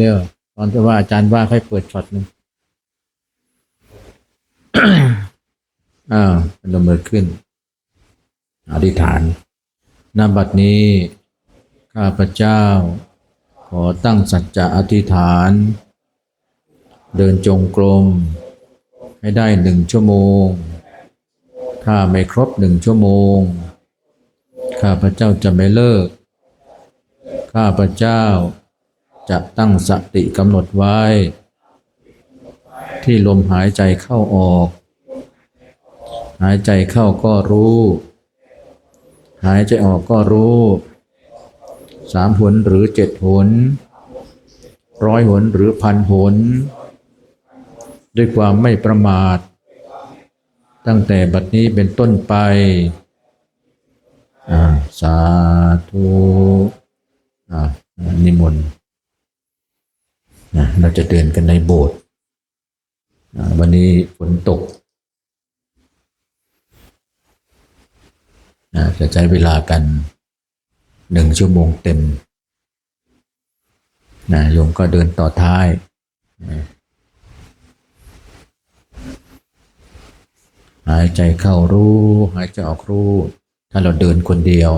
เร็วตอนที่ว่าอาจารย์ว่าค่อยเปิดช็อตหนึ่งอ้าวพนมเมือขึ้น อธิษฐานนบัดนี้ ข้าพเจ้า ขอตั้งสัจจะอธิษฐาน เดินจงกรม ให้ได้หนึ่งชั่วโมง ถ้าไม่ครบหนึ่งชั่วโมง ข้าพเจ้าจะไม่เลิก ข้าพเจ้า จะตั้งสติกำหนดไว้ ที่ลมหายใจเข้าออก หายใจเข้าก็รู้ หายใจออกก็รู้สามหนหรือเจ็ดหนร้อยหนหรือพันหน ด้วยความไม่ประมาท ตั้งแต่บัดนี้เป็นต้นไปสาธุอ่านิมนต์ นะเราจะเดินกันในโบสถ์วันนี้ฝนตกนะจะใช้เวลากันหนึ่งชั่วโมงเต็มนะโยมก็เดินต่อท้ายนะหายใจเข้ารู้ หายใจออกรู้ ถ้าเราเดินคนเดียว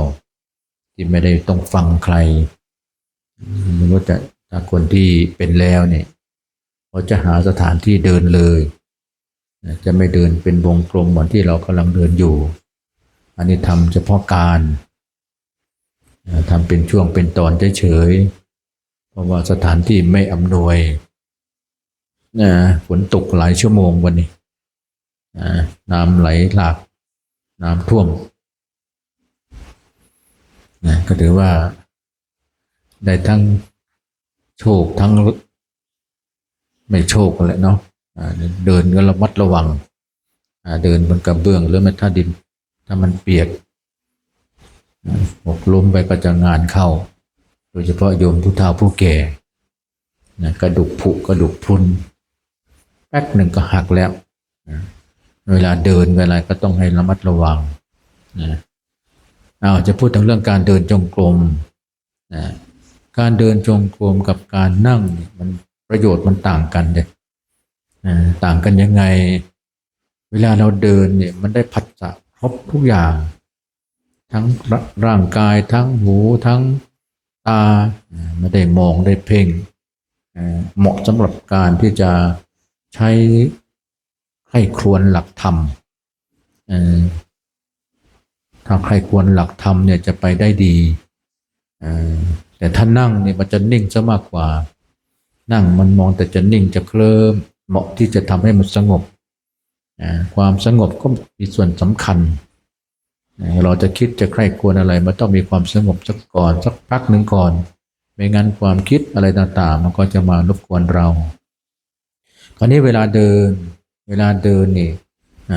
ที่ไม่ได้ต้องฟังใครมันก็จะ ถ้าคนที่เป็นแล้วเนี่ยเขาจะหาสถานที่เดินเลย จะไม่เดินเป็นวงกลมเหมือนที่เรากำลังเดินอยู่ อันนี้ทำเฉพาะการทำเป็นช่วงเป็นตอนเฉยๆเพราะว่าสถานที่ไม่อำนวยนะฝนตกหลายชั่วโมงวันนี้นะน้ำไหลหลาก น้ำท่วมนะก็ถือว่าได้ทั้ง โชคทั้ง ไม่โชคแหละเนาะเดินก็ระมัดระวังเดินบนกระเบื้องหรือไม่ถ้าดิน ถ้ามันเปียกหกล้มไปก็จะงานเข้า โดยเฉพาะโยมผู้เฒ่าผู้แก่นะกระดูกผุกระดูกพรุนแป๊กหนึ่งก็หักแล้วนะเวลาเดินเวลาก็ต้องให้ระมัดระวังนะเอาจะพูดถึงเรื่องการเดินจงกรมนะ การเดินจงกรมกับการนั่งมันประโยชน์มันต่างกันเด็นะต่างกันยังไง เวลาเราเดินเนี่ยมันได้ผัสสะครบทุกอย่าง ทั้งร่างกายทั้งหูทั้งตาไม่ได้มองได้เพ่งเหมาะสำหรับการที่จะใช้ให้ครวนหลักธรรมถ้าใครควรหลักธรรมเนี่ยจะไปได้ดี แต่ถ้านั่งเนี่ยมันจะนิ่งซะมากกว่า นั่งมันมองแต่จะนิ่งจะเคลิ้มเหมาะที่จะทำให้มันสงบอ่าความสงบก็มีส่วนสำคัญอ่าเราจะคิดจะใคร่ควรอะไร มันต้องมีความสงบสักก่อนสักพักหนึ่งก่อน ไม่งั้นความคิดอะไรต่างๆ มันก็จะมารบกวนเรา คราวนี้เวลาเดิน เวลาเดินนี่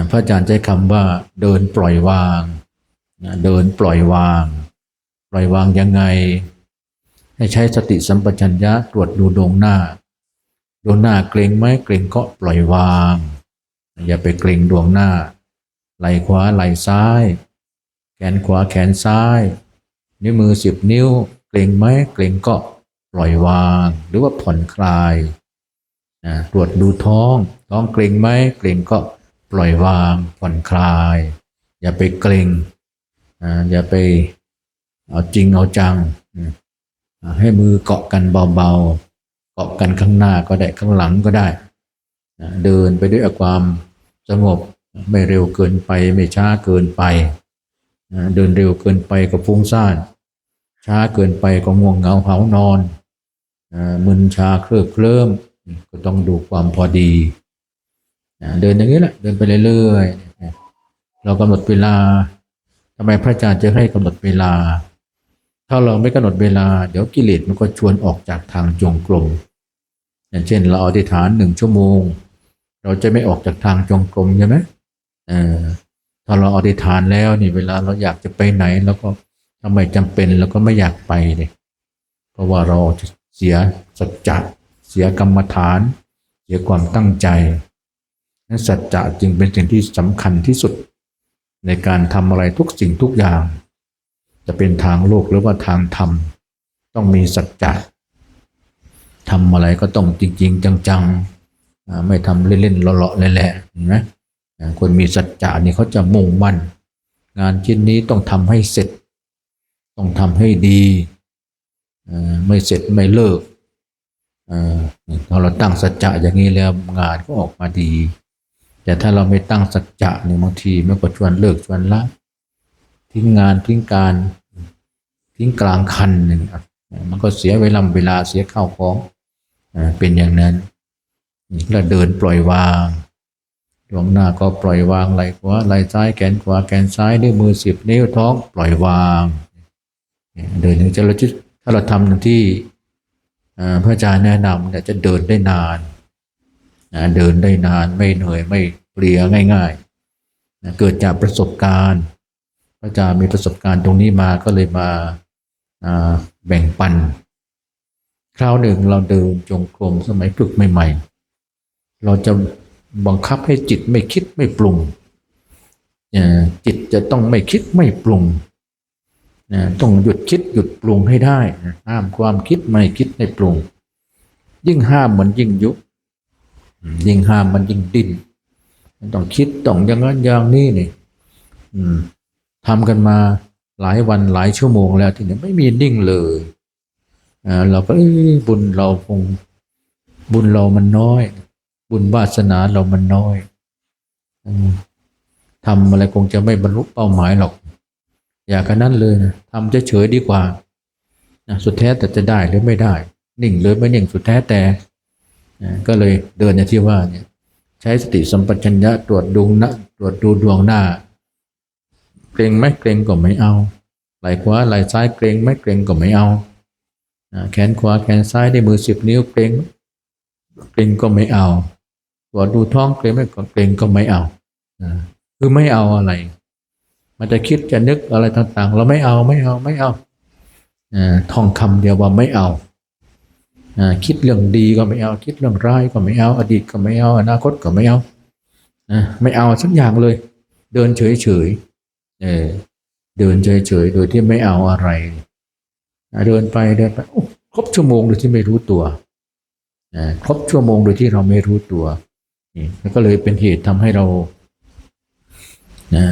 พระอาจารย์ใช้คำว่าเดินปล่อยวาง เดินปล่อยวาง ปล่อยวางยังไง ให้ใช้สติสัมปชัญญะตรวจดูดวงหน้า ดวงหน้าเกรงไหมเกรงก็ปล่อยวาง อย่าไปเกรงดวงหน้า ไหลขวาไหลซ้าย แขนขวาแขนซ้าย นิ้วมือสิบนิ้ว เกรงไหมเกรงก็ปล่อยวาง หรือว่าผ่อนคลายนะตรวจดูท้อง ท้องเกรงไหมเกรงก็ปล่อยวาง ผ่อนคลาย อย่าไปเกรงอ่าอย่าไปเอาจริงเอาจัง ให้มือเกาะกันเบาๆ เกาะกันข้างหน้าก็ได้ข้างหลังก็ได้ เดินไปด้วยความสงบไม่เร็วเกินไปไม่ช้าเกินไป เดินเร็วเกินไปก็ฟุ้งซ่าน ช้าเกินไปก็ง่วงเหงาเหานอน มึนชาเคลิบเคลิ้มก็ต้องดูความพอดี เดินอย่างนี้แหละเดินไปเรื่อยๆเรากำหนดเวลาทำไมพระอาจารย์จะให้กำหนดเวลา ถ้าเราไม่กำหนดเวลา เดี๋ยวกิเลสมันก็ชวนออกจากทางจงกรมอย่างเช่น เราอธิษฐานหนึ่งชั่วโมง เราจะไม่ออกจากทางจงกรมใช่ไหมเออถ้าเราอธิษฐานแล้วนี่เวลาเราอยากจะไปไหน แล้วก็ทำไมจำเป็นแล้วก็ไม่อยากไปเลยเพราะว่าเราจะเสียสัจจะเสียกรรมฐาน เสียความตั้งใจนั้นสัจจะจึงเป็นสิ่งที่สำคัญที่สุด ในการทำอะไรทุกสิ่งทุกอย่าง จะเป็นทางโลกหรือว่าทางธรรม ต้องมีสัจจะทำอะไรก็ต้องจริง ๆ จังๆ ไม่ทำเล่นๆเลาะๆแหละเห็นไหมคนมีสัจจะนี่เขาจะมุ่งมั่น งานชิ้นนี้ต้องทำให้เสร็จ ต้องทำให้ดีไม่เสร็จไม่เลิกพอเราตั้งสัจจะอย่างนี้แล้วงานก็ออกมาดี แต่ถ้าเราไม่ตั้งสัจจะเนี่ยบางทีมันก็ชวนเลิกชวนละทิ้งงานทิ้งการ ทิ้งกลางคันหนึ่งมันก็เสียเวลาเวลาเสียข้าวของเป็นอย่างนั้นแล้วเดินปล่อยวางดวงหน้าก็ปล่อยวางไหล่ขวาไหล่ซ้ายแขนขวาแขนซ้ายด้วยมือสิบนิ้วท้องปล่อยวางเดินถึงจะเราจะถ้าเราทำอย่างที่พระอาจารย์แนะนำเนี่ยจะเดินได้นานนะเดินได้นานไม่เหนื่อยไม่เพลียง่ายๆนะเกิดจากประสบการณ์ พระอาจารย์มีประสบการณ์ตรงนี้มาก็เลยมา แบ่งปัน คราวหนึ่งเราเดินจงกรมสมัยฝึกใหม่ ๆ เราจะบังคับให้จิตไม่คิดไม่ปรุง จิตจะต้องไม่คิดไม่ปรุงนะต้องหยุดคิดหยุดปรุงให้ได้นะห้ามความคิดไม่คิดไม่ปรุง ยิ่งห้ามมันยิ่งยุยิ่งห้ามมันยิ่งดิ้นต้องคิดต้องอย่างนั้นอย่างนี้นี่ทำกันมา หลายวันหลายชั่วโมงแล้วที่นี้ไม่มีนิ่งเลยเราก็บุญเราคงบุญเรามันน้อย บุญวาสนาเรามันน้อยอทำอะไรคงจะไม่บรรลุเป้าหมายหรอก อย่ากันนั้นเลยนะทำเฉยๆดีกว่านะสุดแท้แต่จะได้หรือไม่ได้ นิ่งหรือไม่นิ่งสุดแท้แต่นะก็เลยเดินอย่างที่ว่าเนี่ย ใช้สติสัมปชัญญะตรวจดูนะตรวจดูดวงหน้า เกรงไหมเกรงก็ไม่เอา ไหลขวาไหลซ้ายเกรงไหมเกรงก็ไม่เอาแขนขวาแขนซ้ายได้มือสิบนิ้วเกรงเกรงก็ไม่เอาตรวจดูท้องเกรงไหมก็เกรงก็ไม่เอาคือไม่เอาอะไร มันจะคิดจะนึกอะไรต่างๆ เราไม่เอาไม่เอาไม่เอาท่องคำเดียวว่าไม่เอาคิดเรื่องดีก็ไม่เอา คิดเรื่องร้ายก็ไม่เอา อดีตก็ไม่เอา อนาคตก็ไม่เอาไม่เอาสักอย่างเลย เดินเฉยเฉยๆ เออเดินเฉยๆโดยที่ไม่เอาอะไรเดินไปเดินไปครบชั่วโมงโดยที่ไม่รู้ตัวครบชั่วโมงโดยที่เราไม่รู้ตัวนี่แล้วก็เลยเป็นเหตุทำให้เรานะ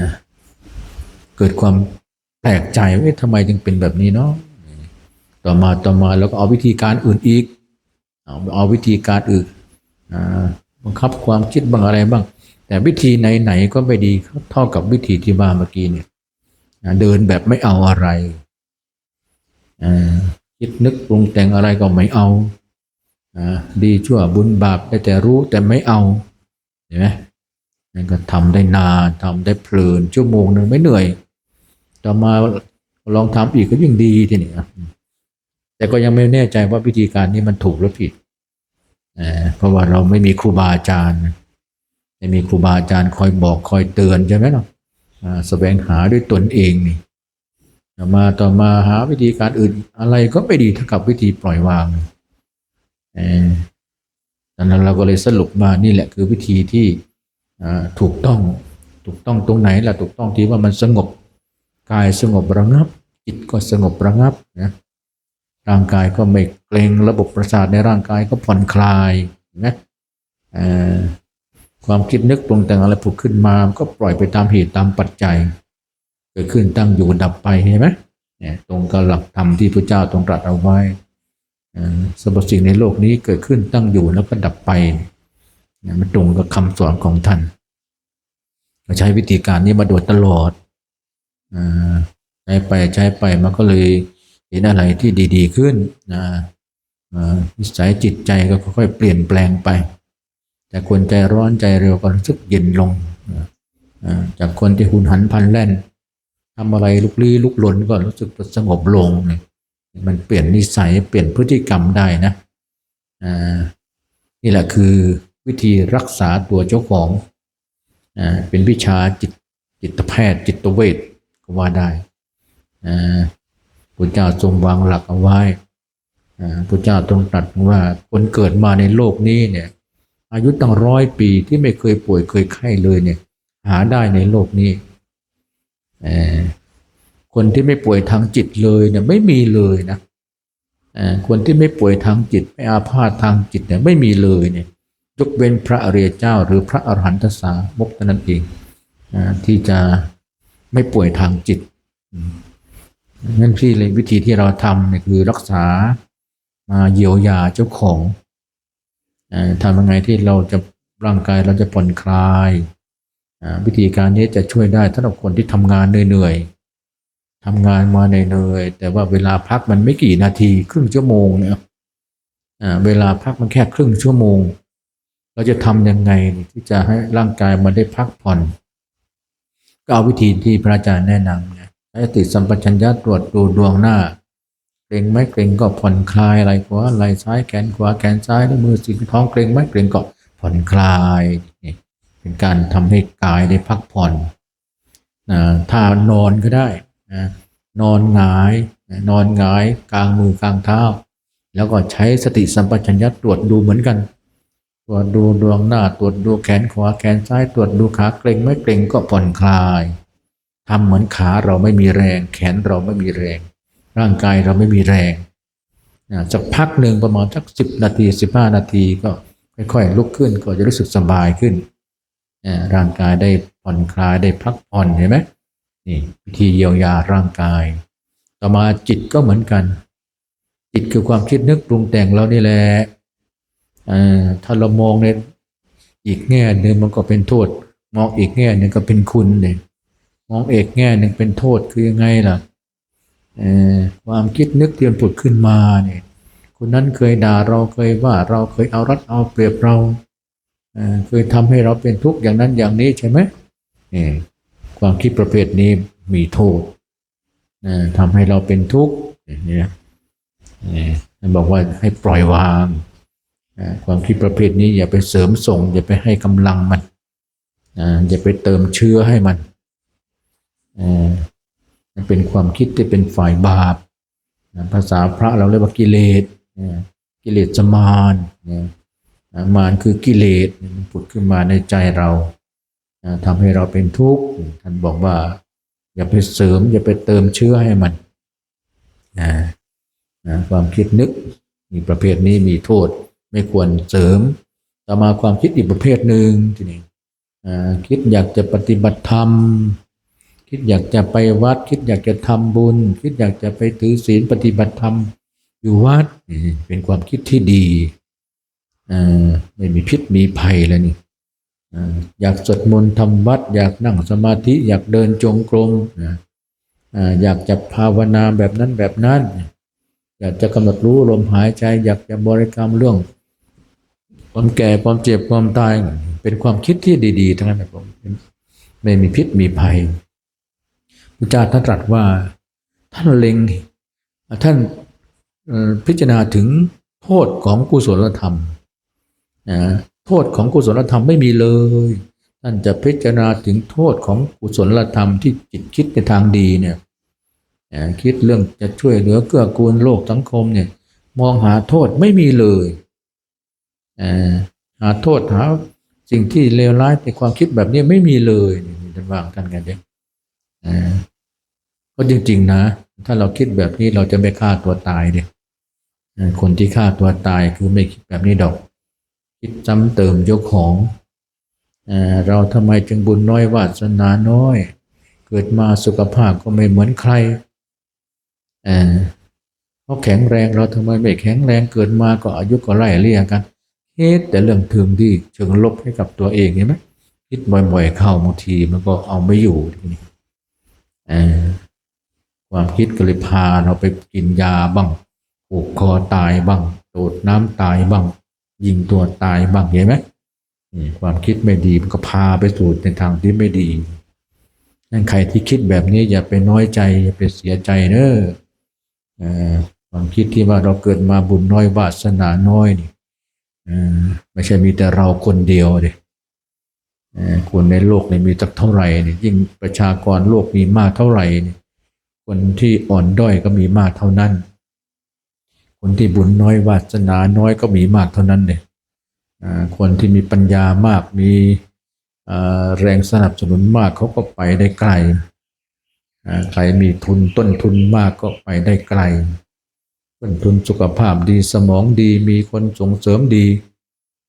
เกิดความแปลกใจว่าทำไมจึงเป็นแบบนี้เนาะต่อมาต่อมาแล้วก็เอาวิธีการอื่นอีก เอาเอาวิธีการอื่นบังคับความคิดบางอะไรบ้าง แต่วิธีไหนๆก็ไม่ดีเท่ากับวิธีที่ว่าเมื่อกี้เนี่ยเดินแบบไม่เอาอะไรคิดนึกปรุงแต่งอะไรก็ไม่เอาดีชั่วบุญบาปได้แต่รู้แต่ไม่เอาเห็นไหมนั่นก็ทำได้นานทำได้เพลินชั่วโมงหนึ่งไม่เหนื่อย ต่อมาลองทำอีกก็ยิ่งดีทีนี้แต่ก็ยังไม่แน่ใจว่าวิธีการนี้มันถูกหรือผิดเพราะว่าเราไม่มีครูบาอาจารย์ ไม่มีครูบาอาจารย์คอยบอกคอยเตือนใช่ไหมเนาะอ่าแสวงหาด้วยตนเองนี่ต่อมาต่อมาหาวิธีการอื่นอะไรก็ไม่ดีเท่ากับวิธีปล่อยวางเออดังนั้นเราก็เลยสรุปมานี่แหละคือวิธีที่ถูกต้องถูกต้องตรงไหนล่ะถูกต้องที่ว่ามันสงบกายสงบระงับ จิตก็สงบระงับนะร่างกายก็ไม่เกร็งระบบประสาทในร่างกายก็ผ่อนคลายนะเอ่อ ความคิดนึกปรุงแต่งอะไรผุดขึ้นมาก็ปล่อยไปตามเหตุตามปัจจัย เกิดขึ้นตั้งอยู่ดับไปเห็นไหมเนี่ยตรงกับหลักธรรมที่พระเจ้าทรงตรัสเอาไว้อ่อสรรพสิ่งในโลกนี้เกิดขึ้นตั้งอยู่แล้วก็ดับไปเนี่ยมันตรงกับคำสอนของท่านเราใช้วิธีการนี้มาโดยตลอดอ่าใช้ไปใช้ไปมันก็เลยเห็นอะไรที่ดี ๆ ขึ้นนะอ่านิสัยจิตใจก็ค่อยๆเปลี่ยนแปลงไป จากคนใจร้อนใจเร็วก็รู้สึกเย็นลงจากคนที่หุนหันพันแล่นทำอะไรลุกลี้ลุกลนก็รู้สึกสงบลงมันเปลี่ยนนิสัยเปลี่ยนพฤติกรรมได้นะอ่านี่แหละคือวิธีรักษาตัวเจ้าของอ่าเป็นวิชาจิตจิตแพทย์ จิตเวชก็ว่าได้อ่าพระเจ้าทรงวางหลักเอาไว้อ่าพระเจ้าทรงตรัสว่าคนเกิดมาในโลกนี้เนี่ย อายุตั้งร้อยปีที่ไม่เคยป่วยเคยไข้เลยเนี่ย หาได้ในโลกนี้คนที่ไม่ป่วยทางจิตเลยเนี่ยไม่มีเลยนะคนที่ไม่ป่วยทางจิต ไม่อาพาธทางจิตเนี่ยไม่มีเลยเนี่ยยกเว้นพระอริยเจ้า หรือพระอรหันตสาวกนั้นเองอที่จะไม่ป่วยทางจิตอืมงั้นที่เลยวิธีที่เราทำเนี่ยคือรักษามาเยียวยาเจ้าของ ทำยังไงที่เราจะร่างกายเราจะผ่อนคลายวิธีการนี้จะช่วยได้สำหรับคนที่ทำงานเหนื่อยๆทำงานมาเหนื่อยๆแต่ว่าเวลาพักมันไม่กี่นาทีครึ่งชั่วโมงเนี่ยเวลาพักมันแค่ครึ่งชั่วโมง เราจะทำยังไงที่จะให้ร่างกายมันได้พักผ่อน ก็เอาวิธีที่พระอาจารย์แนะนำนี่ยใช้สติสัมปชัญญะตรวจดูดวงหน้า เกรงไหมเกรงก็ผ่อนคลายไหล่ขวาไหล่ซ้ายแขนขวาแขนซ้ายด้วยมือสิท้องเกรงไหมเกรงก็ผ่อนคลายนี่เป็นการทำให้กายได้พักผ่อนนะถ้านอนก็ได้นะนอนหงายนะนอนหงายกลางมือกลางเท้า แล้วก็ใช้สติสัมปชัญญะตรวจดูเหมือนกัน ตรวจดูดวงหน้าตรวจดูแขนขวาแขนซ้ายตรวจดูขาเกร็งไม่เกร็งก็ผ่อนคลายทำเหมือนขาเราไม่มีแรง แขนเราไม่มีแรง ร่างกายเราไม่มีแรงนะสักพักหนึ่งประมาณสักสิบนาทีสิบห้านาทีก็ค่อยๆลุกขึ้นก็จะรู้สึกสบายขึ้นอ่าร่างกายได้ผ่อนคลายได้พักผ่อนเห็นไหมนี่วิธีเยียวยาร่างกาย ต่อมาจิตก็เหมือนกัน จิตคือความคิดนึกปรุงแต่งเรานี่แหละถ้าเรามองในอีกแง่หนึ่งมันก็เป็นโทษ มองอีกแง่หนึ่งก็เป็นคุณเนี่ยมองเอกแง่หนึ่งเป็นโทษคือยังไงล่ะ ความคิดนึกที่มันผุดขึ้นมาเนี่ยคนนั้นเคยด่าเราเคยว่าเราเคยเอารัดเอาเปรียบเราเคยทำให้เราเป็นทุกข์อย่างนั้นอย่างนี้ใช่ไหมนี่ความคิดประเภทนี้มีโทษอ่าทำให้เราเป็นทุกข์อย่นี่นี่ท่านบอกว่าให้ปล่อยวางความคิดประเภทนี้อย่าไปเสริมส่ง อย่าไปให้กำลังมันอย่าไปเติมเชื้อให้มัน เป็นความคิดที่เป็นฝ่ายบาปภาษาพระเราเรียกว่ากิเลสกิเลสมารเนี่ยนะมารคือกิเลสผุดขึ้นมาในใจเราทำให้เราเป็นทุกข์ท่านบอกว่า อย่าไปเสริม อย่าไปเติมเชื้อให้มันความคิดนึกมีประเภทนี้มีโทษ ไม่ควรเสริมต่อมาความคิดอีกประเภทหนึ่งทีนี้คิดอยากจะปฏิบัติธรรม คิดอยากจะไปวัด คิดอยากจะทำบุญ คิดอยากจะไปถือศีลปฏิบัติธรรม อยู่วัดเป็นความคิดที่ดีอ่าไม่มีพิษมีภัยแล้วนี่อยากสวดมนต์ทำวัด อยากนั่งสมาธิอยากเดินจงกรมอ่าอยากจะภาวนาแบบนั้นแบบนั้น อยากจะกำหนดรู้ลมหายใจ อยากจะบริกรรมเรื่องความแก่ความเจ็บความตาย เป็นความคิดที่ดี ๆ ทั้งนั้นนะผมไม่มีพิษมีภัย พระเจ้าท่านตรัสว่า ท่านเล็งท่านพิจารณาถึงโทษของกุศลธรรมนะโทษของกุศลธรรมไม่มีเลย ท่านจะพิจารณาถึงโทษของกุศลธรรมที่จิตคิดในทางดีเนี่ยคิดเรื่องจะช่วยเหลือเกื้อกูลโลกสังคมเนี่ยมองหาโทษไม่มีเลยหาโทษหาสิ่งที่เลวร้ายในความคิดแบบนี้ไม่มีเลยนี่ท่านว่ากันกันเนี่ย ก็จริง ๆ นะ ถ้าเราคิดแบบนี้เราจะไม่ฆ่าตัวตายเนี่ยคนที่ฆ่าตัวตายคือไม่คิดแบบนี้ดอก คิดซ้ำเติมเจ้าของเอเราทำไมจึงบุญน้อยวาสนาน้อย เกิดมาสุขภาพก็ไม่เหมือนใครเออเขาแข็งแรงเราทำไมไม่แข็งแรงเกิดมาก็อายุก็ไล่เลี่ยกันคิดแต่เรื่องถึงที่เชิงลบให้กับตัวเองเห็นไหมคิดบ่อยๆเข้าบางทีมันก็เอาไม่อยู่ทีนี้ ความคิดก็เลยพาเราไปกินยาบ้างผูกคอตายบ้างโดดน้ำตายบ้าง ยิงตัวตายบ้างเห็นไหมความคิดไม่ดีมันก็พาไปสู่ในทางที่ไม่ดี นั่นใครที่คิดแบบนี้อย่าไปน้อยใจ อย่าไปเสียใจเนอะเอความคิดที่ว่าเราเกิดมาบุญน้อยวาสนาน้อยนี่ไม่ใช่มีแต่เราคนเดียวเดย คนในโลกนี่มีสักเท่าไหร่เนี่ยยิ่งประชากรโลกมีมากเท่าไหร่เนี่ยคนที่อ่อนด้อยก็มีมากเท่านั้น คนที่บุญน้อยวาสนาน้อยก็มีมากเท่านั้นเนี่ยคนที่มีปัญญามากมีแรงสนับสนุนมากเขาก็ไปได้ไกลใครมีทุนต้นทุนมากก็ไปได้ไกลต้นทุนสุขภาพดีสมองดีมีคนส่งเสริมดี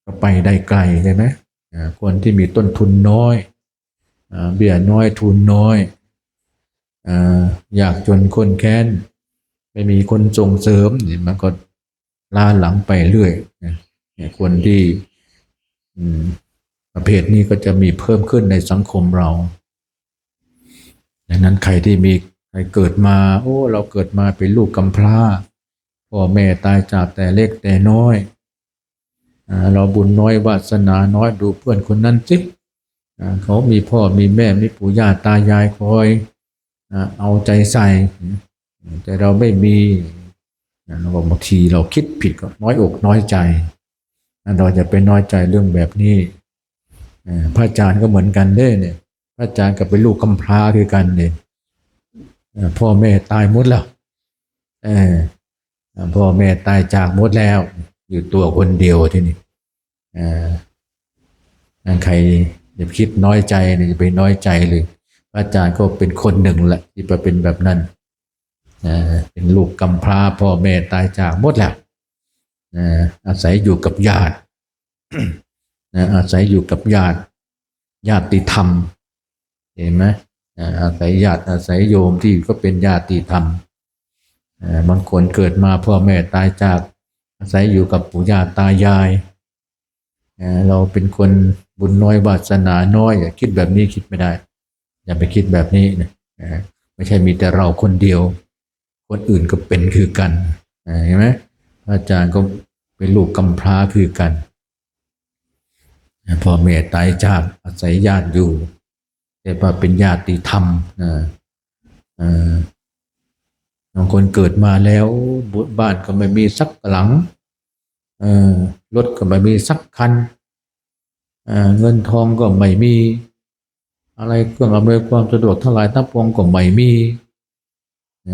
ก็ไปได้ไกลใช่ไหม คนที่มีต้นทุนน้อยเบี้ยน้อยทุนน้อยอยากจนคนแค้น ไม่มีคนส่งเสริมนี่มันก็ล้าหลังไปเรื่อยเนี่ยคนที่ประเภทนี้ก็จะมีเพิ่มขึ้นในสังคมเราดังนั้นใครที่มีใครเกิดมา โอ้ เราเกิดมาเป็นลูกกำพร้าพ่อแม่ตายจากแต่เล็กแต่น้อย เราบุญน้อยวาสนาน้อยดูเพื่อนคนนั้นสิเขามีพ่อมีแม่มีปู่ย่าตายายคอยเอาใจใส่ แต่เราไม่มีเราบอกบางทีเราคิดผิดก็น้อยอกน้อยใจ เราจะไปน้อยใจเรื่องแบบนี้พระอาจารย์ก็เหมือนกันเด้เนี่ย พระอาจารย์กับเป็นลูกกำพร้าคือกันเนี่ยพ่อแม่ตายหมดแล้วพ่อแม่ตายจากหมดแล้ว อยู่ตัวคนเดียวที่นี่อองั้นใครอย่าคิดน้อยใจเนี่ยจะไปน้อยใจเลยพระอาจารย์ก็เป็นคนหนึ่งแหละที่ไปเป็นแบบนั้นเป็นลูกกำพร้าพ่อแม่ตายจากหมดแล้วอาศัยอยู่กับญาติอาศัยอยู่กับญาติญาติธรรม เห็นไหมอาศัยญาติอาศัยโยมที่ก็เป็นญาติธรรมอ่าบางคนเกิดมาพ่อแม่ตายจาก อาศัยอยู่กับปู่ย่าตายายเราเป็นคนบุญน้อยวาสนาน้อยอย่าคิดแบบนี้คิดไม่ได้ อย่าไปคิดแบบนี้นะไม่ใช่มีแต่เราคนเดียว คนอื่นก็เป็นคือกันเห็นไหมพระอาจารย์ก็เป็นลูกกำพร้าคือกันพ่อแม่ตายจากอาศัยญาติอยู่ แต่ว่าเป็นญาติธรรมนะ บางคนเกิดมาแล้วบ,บ้านก็ไม่มีสักหลังรถก็ไม่มีสักคันเเงินทองก็ไม่มี อะไรเครื่องอำนวยความสะดวกทั้งหลายทั้งปวงก็ไม่มีเ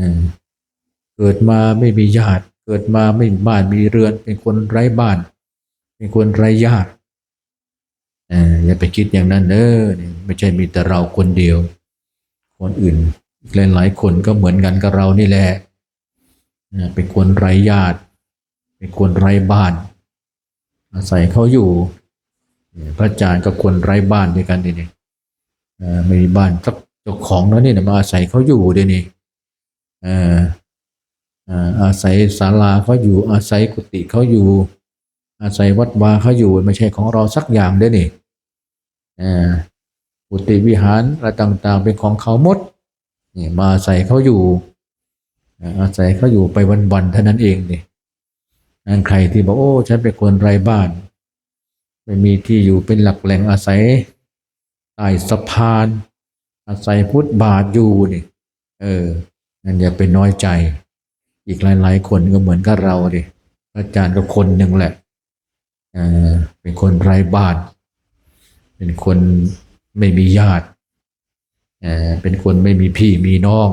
เกิดมาไม่มีญาติ เกิดมาไม่มีบ้านมีเรือน เป็นคนไร้บ้าน เป็นคนไร้ญาติอย่าไปคิดอย่างนั้นเด้อนี่ไม่ใช่มีแต่เราคนเดียว คนอื่น อีกหลายๆคนก็เหมือนกันกับเรานี่แหละเป็นคนไร้ญาติเป็นคนไร้บ้าน อาศัยเขาอยู่ พระอาจารย์กับคนไร้บ้านด้วยกันนี่นี่ไม่มีบ้านสักเจ้าของแล้วนี่มาอาศัยเขาอยู่ด้วยนี่อาศัยศาลาเขาอยู่อาศัยกุฏิเขาอยู่ อาศัยวัดวาเขาอยู่ไม่ใช่ของเราสักอย่างเด้อนี่กุฏิวิหารอะไรต่างๆ เป็นของเขาหมด นี่มาอาศัยเขาอยู่ อาศัยเขาอยู่ไปวันๆเท่านั้นเองนี่นั่นใครที่บอกโอ้ฉันเป็นคนไร้บ้าน ไม่มีที่อยู่เป็นหลักแหล่งอาศัยใต้สะพาน อาศัยพุทธบาทอยู่นี่เออนั่นอย่าไปน้อยใจ อีกหลายๆคนก็เหมือนกับเราดิอาจารย์ก็คนหนึ่งแหละเออเป็นคนไร้บ้าน เป็นคนไม่มีญาติ เป็นคนไม่มีพี่มีน้อง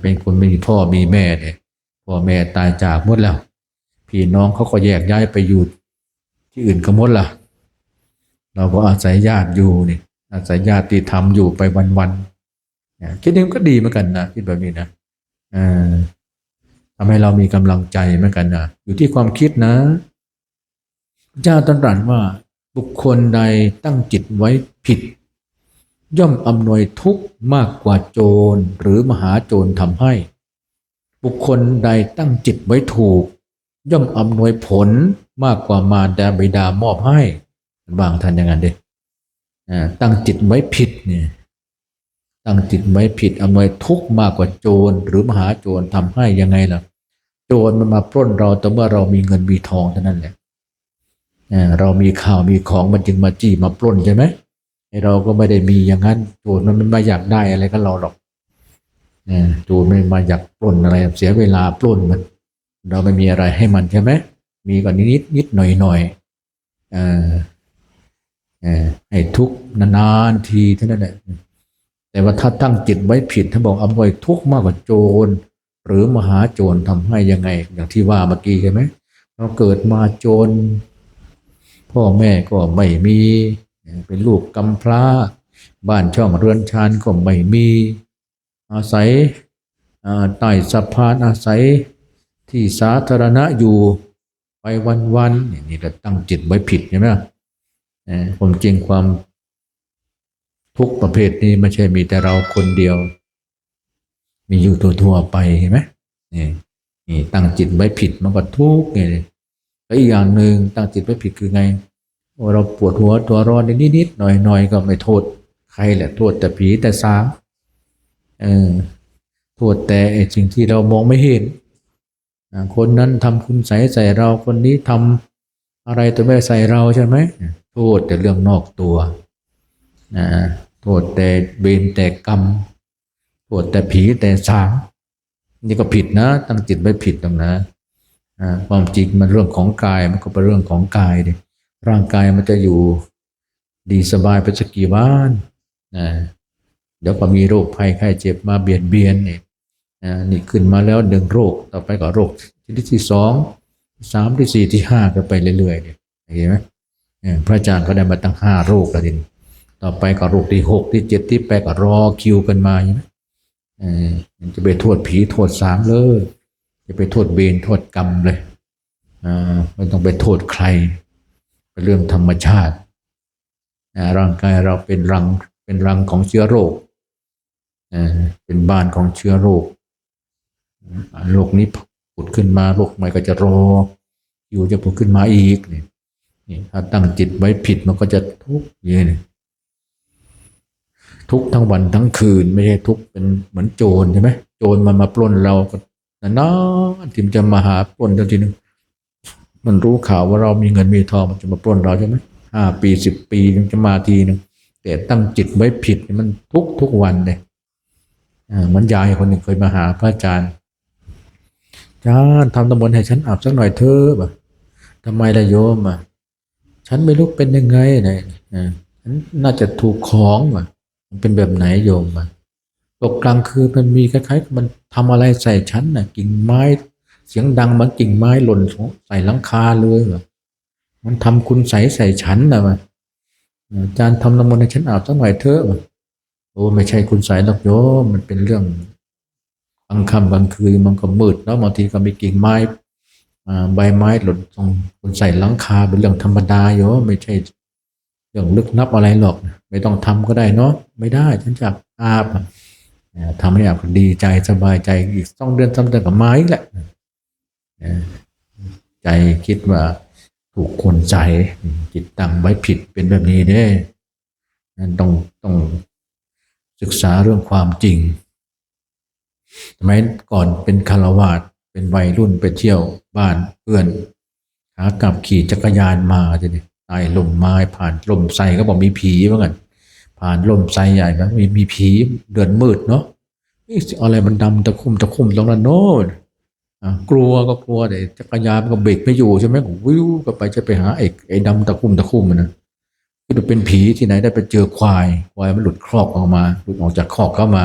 เป็นคนไม่มีพ่อมีแม่เนี่ยพ่อแม่ตายจากหมดแล้ว พี่น้องเขาก็แยกย้ายไปอยู่ที่อื่นก็หมดละเราก็อาศัยญาติอยู่นี่อาศัยญาติธรรมอยู่ไปวันๆเนี่ยคิดนี้ก็ดีเหมือนกันนะคิดแบบนี้นะทำให้เรามีกำลังใจเหมือนกันนะอยู่ที่ความคิดนะพระเจ้าตรัสว่าบุคคลใดตั้งจิตไว้ผิด ย่อมอำนวยทุกข์มากกว่าโจรหรือมหาโจรทำให้ บุคคลใดตั้งจิตไว้ถูก ย่อมอำนวยผลมากกว่ามารดาบิดามอบให้บางท่านอย่างนั้นเด็ตั้งจิตไว้ผิดเนี่ยตั้งจิตไว้ผิดอำนวยทุกข์มากกว่าโจรหรือมหาโจรทำให้ยังไงล่ะ โจรมันมาปล้นเราแต่เมื่อเรามีเงินมีทองเท่านั้นแหละอ่าเรามีข่าวมีของมันจึงมาจี้มาปล้นใช่ไหม เราก็ไม่ได้มีอย่างนั้นโจรมันไม่มาอยากได้อะไรกับเราหรอกอ่าโจรไม่มาอยากปล้นอะไรเสียเวลาปล้นมัน เราไม่มีอะไรให้มันใช่ไหมมีก่อนนิดนิดหน่อยหน่อยอ่าอ่าให้ทุกนานๆทีเท่านั้นแหละแต่ว่าถ้าตั้งจิตไว้ผิดท่านบอกอำนวยทุกมากกว่าโจร หรือมหาโจรทำให้ยังไง อย่างที่ว่าเมื่อกี้ใช่ไหมเราเกิดมาโจรพ่อแม่ก็ไม่มี เป็นลูกกำพร้า บ้านช่องเรือนชานก็ไม่มี อาศัยใต้สะพานอาศัยที่สาธารณะอยู่ไปวันๆนี่เราตั้งจิตไว้ผิดใช่ไหมเออผมจริงความทุกประเภทนี้ไม่ใช่มีแต่เราคนเดียว มีอยู่ทั่วๆไปเห็นไหมนี่นี่ตั้งจิตไว้ผิดมันก็ทุกไงแล้วอีกอย่างหนึ่งตั้งจิตไว้ผิดคือไง เราปวดหัวตัวร้อนนิดๆหน่อยๆก็ไม่โทษ ใครแหละโทษแต่ผีแต่สางเออโทษแต่สิ่งที่เรามองไม่เห็น คนนั้นทำคุณใส่ใส่เราคนนี้ทำอะไรตัวไม่ใส่เราใช่ไหมโทษแต่เรื่องนอกตัวนะโทษแต่เบนแต่กรรมโทษแต่ผีแต่สางนี่ก็ผิดนะตั้งจิตไว้ผิดตรงนะความจริงมันเรื่องของกายมันก็เป็นเรื่องของกายดิ ร่างกายมันจะอยู่ดีสบายไปสักกี่วันนะเดี๋ยวก็มีโรคภัยไข้เจ็บมาเบียดเบียนเนี่นะนี่ขึ้นมาแล้วหนึ่งโรคต่อไปก็โรคชนิดที่สองสามที่สี่ที่ห้าก็ไปเรื่อยๆเนี่ยเห็นไหมพระอาจารย์ก็ได้มาตั้งห้าโรคแล้วทีนี้ต่อไปก็โรคที่หกที่เจ็ดที่แปดก็รอคิวกันมาใช่ไหมจะไปโทษผีโทษสางเลยจะไปโทษเบนโทษกรรมเลยอ่าไม่ต้องไปโทษใคร เป็นเรื่องธรรมชาติร่างกายเราเป็นรังเป็นรังของเชื้อโรคเป็นบ้านของเชื้อโรคโรคนี้ผุดขึ้นมาโรคใหม่ก็จะรออยู่จะผุดขึ้นมาอีกนี่นี่ถ้าตั้งจิตไว้ผิดมันก็จะทุกข์อย่างนี้ทุกทั้งวันทั้งคืนไม่ใช่ทุกเป็นเหมือนโจรใช่ไหมโจรมันมาปล้นเราก็นานๆทีมนจะมาหาปล้นทันทีนึง มันรู้ข่าวว่าเรามีเงินมีทองมันจะมาปล้นเราใช่ไหมห้าปีสิบปีมันจะมาทีนึงแต่ตั้งจิตไว้ผิดมันทุกทุกวันเลยอ่าเหมือนยายคนหนึ่งเคยมาหาพระอาจารย์อาจารย์ทำตำมนต์ให้ฉันอาบสักหน่อยเถอะบ่ทำไมล่ะโยมอะฉันไม่รู้เป็นยังไงเนี่ยอ่าฉันน่าจะถูกของว่ะ มันเป็นแบบไหนโยมอะตกกลางคืนมันมีคล้ายๆมันทำอะไรใส่ฉันน่ะกิ่งไม้ เสียงดังเหมันกิ่งไม้หล่นใส่หลังคาเลยว่ะมันทำคุณใส่ใส่ฉันนะวะอาจารย์ทำน้ำมนต์ให้ฉันอาบสักหน่อยเถอะโอ้ไม่ใช่คุณใส่หรอกโยมมันเป็นเรื่องกลางค่ำกลางคืนมันก็มืดแล้วบางทีก็มีกิ่งไม้ใบไม้หล่นตรงคุณใส่หลังคาเป็นเรื่องธรรมดาโยมไม่ใช่เรื่องลึกนับอะไรหรอกไม่ต้องทำก็ได้เนาะไม่ได้ฉันจะอาบทำให้อาบดีใจสบายใจอีกต้องเดือนสามเดือนกับไม้แหละ ใจคิดว่าถูกคนใจจิตตั้งไว้ผิดเป็นแบบนี้เด้นั่นต้องต้องศึกษาเรื่องความจริงสมัยก่อนเป็นคารวาสเป็นวัยรุ่นไปเที่ยวบ้านเพื่อนขากลับขี่จักรยานมาจะดิใต้ลมไม้ผ่านลมไทรก็บอกมีผีเหมือนกันผ่านลมไทรใหญ่ไหมมีมีผีเดือนมืดเนาะนี่อะไรมันดำตะคุ่มตะคุ่มตรงนั้นโน่น กลัวก็กลัวแต่จักรยานก็เบรกไม่อยู่ใช่ไหมวิวก็ไปจะไปหาไอ้ไอ้ดำตะคุ่มตะคุ่มมันนะคิดว่าเป็นผีที่ไหนได้ไปเจอควายควายมันหลุดครอกออกมาหลุดออกจากคอกเข้ามา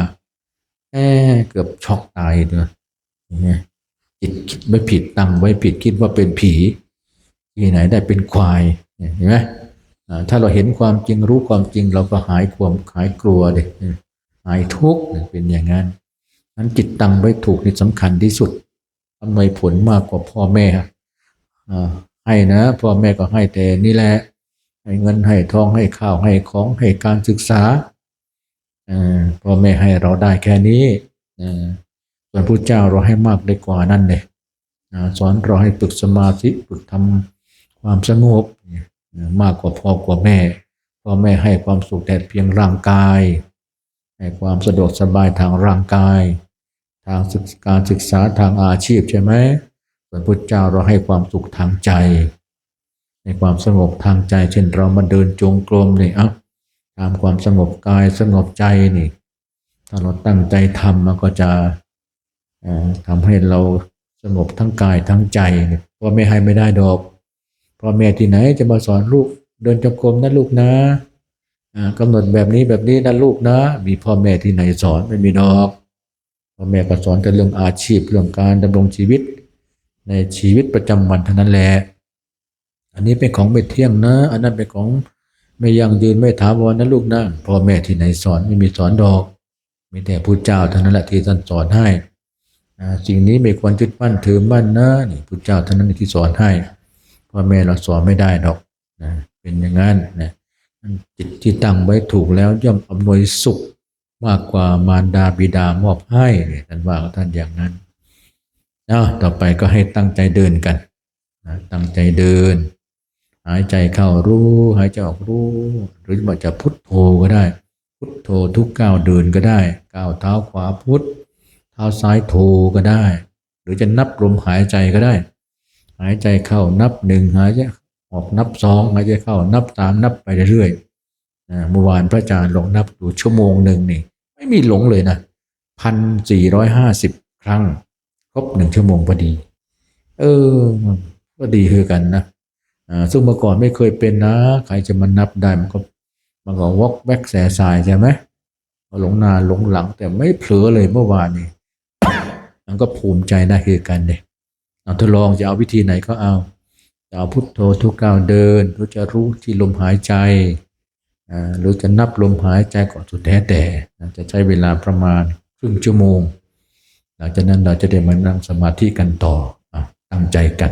แอบเกือบช็อกตายเลยนะจิตคิดไม่ผิดตั้งไว้ผิดคิดว่าเป็นผีที่ไหนได้เป็นควายเห็นไหมถ้าเราเห็นความจริงรู้ความจริง เราก็หายความหายกลัวเด็หายทุกข์เป็นอย่างนั้นนั้นจิตตั้งไว้ถูกนี่สำคัญที่สุด ทำไมผลมากกว่าพ่อแม่ให้นะพ่อแม่ก็ให้แต่นี่แหละให้เงินให้ทองให้ข้าวให้ของให้การศึกษาพ่อแม่ให้เราได้แค่นี้ส่วนพระเจ้าเราให้มากได้กว่านั่นเลยสอนเราให้ฝึกสมาธิฝึกทำความสงบมากกว่าพ่อกว่าแม่พ่อแม่ให้ความสุขแต่เพียงร่างกาย ให้ความสะดวกสบายทางร่างกาย ทางกการศึกษาทางอาชีพใช่ไหมส่วนพุทธเจ้าเราให้ความสุขทางใจให้ความสงบทางใจ เช่นเรามาเดินจงกรมนี่อ้าตามความสงบกายสงบใจนี่ ถ้าเราตั้งใจทำมันก็จะทำให้เราสงบทั้งกายทั้งใจนี่พ่อแม่ให้ไม่ได้ดอกพ่อแม่ที่ไหนจะมาสอนลูกเดินจงกรมนะลูกนะอ่ากำหนดแบบนี้แบบนี้นะลูกนะ มีพ่อแม่ที่ไหนสอนไม่มีดอก พ่อแม่ก็สอนแต่เรื่องอาชีพเรื่องการดำรงชีวิต ในชีวิตประจำวันเท่านั้นแหละอันนี้เป็นของไม่เที่ยงนะ อันนั้นเป็นของไม่ยั่งยืนไม่ถาวรนะลูกนะพ่อแม่ที่ไหนสอนไม่มีสอนดอกมีแต่พระเจ้าเท่านั้นแหละที่ท่านสอนให้สิ่งนี้ไม่ควรยึดมั่นถือมั่นนะนี่พุทธเจ้าเท่านนั้นที่สอนให้พ่อแม่เราสอนไม่ได้ดอกนะเป็นอย่างนั้นนะจิตที่ตั้งไว้ถูกแล้วย่อมอำนวยสุข มากกว่ามารดาบิดามอบให้เนี่ยท่านว่าท่านอย่างนั้นเอาต่อไปก็ให้ตั้งใจเดินกันนะตั้งใจเดิน หายใจเข้ารู้ หายใจออกรู้ หรือว่าจะพุทโธก็ได้ พุทโธทุกก้าวเดินก็ได้ ก้าวเท้าขวาพุทเท้าซ้ายโธก็ได้ หรือจะนับลมหายใจก็ได้ หายใจเข้านับหนึ่งหายใจออกนับสองหายใจเข้านับสามนับไปเรื่อยๆเมื่อวานพระอาจารย์ลองนับดูชั่วโมงหนึ่งนี่ ไม่มีหลงเลยนะพันสี่ร้อยห้าสิบครั้ง ครบหนึ่งชั่วโมงพอดี เออ ก็ดีคือกันนะอ่าซึ่งเมื่อก่อนไม่เคยเป็นนะ ใครจะมานับได้มันก็มันก็วอกแวกแสสายใช่ไหมหลงหนาหลงหลัง แต่ไม่เผลอเลยเมื่อวานนี้มันก็ภูมิใจได้คือกันเนี่ยเอาทดลองจะเอาวิธีไหนก็เอาจะเอาพุทโธทุกก้าวเดินหรือจะรู้ที่ลมหายใจ หรือจะนับลมหายใจก่อนสุดแท้แต่นะจะใช้เวลาประมาณครึ่งชั่วโมง หลังจากนั้นเราจะได้มานั่งสมาธิกันต่อตั้งใจกัน